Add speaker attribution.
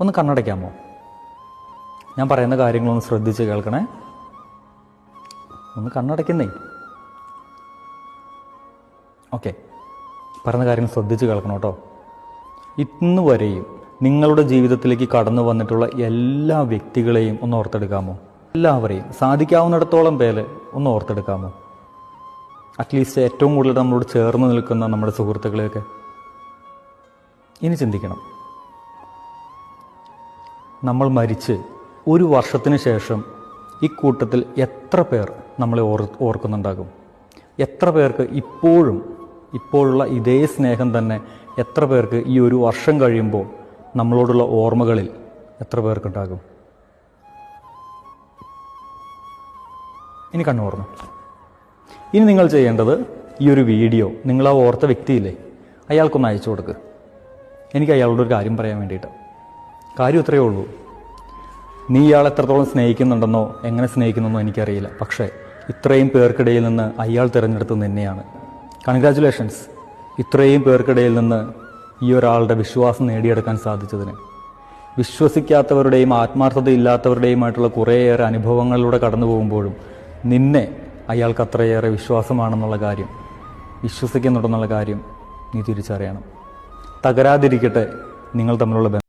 Speaker 1: ഒന്ന് കണ്ണടയ്ക്കാമോ? ഞാൻ പറയുന്ന കാര്യങ്ങളൊന്ന് ശ്രദ്ധിച്ച് കേൾക്കണേ. ഒന്ന് കണ്ണടയ്ക്കുന്നേ. ഓക്കെ. പറയുന്ന കാര്യങ്ങൾ ശ്രദ്ധിച്ച് കേൾക്കണം കേട്ടോ. ഇന്ന് വരെയും നിങ്ങളുടെ ജീവിതത്തിലേക്ക് കടന്നു വന്നിട്ടുള്ള എല്ലാ വ്യക്തികളെയും ഒന്ന് ഓർത്തെടുക്കാമോ? എല്ലാവരെയും സാധിക്കാവുന്നിടത്തോളം പേര് ഒന്ന് ഓർത്തെടുക്കാമോ? അറ്റ്ലീസ്റ്റ് ഏറ്റവും കൂടുതൽ നമ്മളോട് ചേർന്ന് നിൽക്കുന്ന നമ്മുടെ സുഹൃത്തുക്കളെയൊക്കെ. ഇനി ചിന്തിക്കണം. നമ്മൾ മരിച്ച് ഒരു വർഷത്തിന് ശേഷം ഈ കൂട്ടത്തിൽ എത്ര പേർ നമ്മളെ ഓർ ഓർക്കുന്നുണ്ടാകും? എത്ര പേർക്ക് ഇപ്പോഴും ഇപ്പോഴുള്ള ഇതേ സ്നേഹം തന്നെ എത്ര പേർക്ക് ഈ ഒരു വർഷം കഴിയുമ്പോൾ നമ്മളോടുള്ള ഓർമ്മകളിൽ എത്ര പേർക്കുണ്ടാകും? ഇനി കണ്ണു ഓർമ്മ ഇനി നിങ്ങൾ ചെയ്യേണ്ടത് ഈ ഒരു വീഡിയോ നിങ്ങൾ ആ ഓർത്ത വ്യക്തിയില്ലേ? അയാൾക്കൊന്ന് അയച്ചു കൊടുക്കുക എനിക്ക് അയാളോട് ഒരു കാര്യം പറയാൻ വേണ്ടിയിട്ട്. കാര്യം ഇത്രയേ ഉള്ളൂ. നീ ഇയാൾ എത്രത്തോളം സ്നേഹിക്കുന്നുണ്ടെന്നോ എങ്ങനെ സ്നേഹിക്കുന്നെന്നോ എനിക്കറിയില്ല. പക്ഷേ ഇത്രയും പേർക്കിടയിൽ നിന്ന് അയാൾ തിരഞ്ഞെടുത്തത് തന്നെയാണ് കൺഗ്രാറ്റുലേഷൻസ് ഇത്രയും പേർക്കിടയിൽ നിന്ന് ഈ ഒരാളുടെ വിശ്വാസം നേടിയെടുക്കാൻ സാധിച്ചതിന്. വിശ്വസിക്കാത്തവരുടെയും ആത്മാർത്ഥതയില്ലാത്തവരുടെയുമായിട്ടുള്ള കുറേയേറെ അനുഭവങ്ങളിലൂടെ കടന്നു പോകുമ്പോഴും നിന്നെ അയാൾക്ക് അത്രയേറെ വിശ്വാസമാണെന്നുള്ള കാര്യം വിശ്വസിക്കുന്നുണ്ടെന്നുള്ള കാര്യം നീ തിരിച്ചറിയണം. തകരാതിരിക്കട്ടെ. നിങ്ങൾ തമ്മിലുള്ള ബന്ധം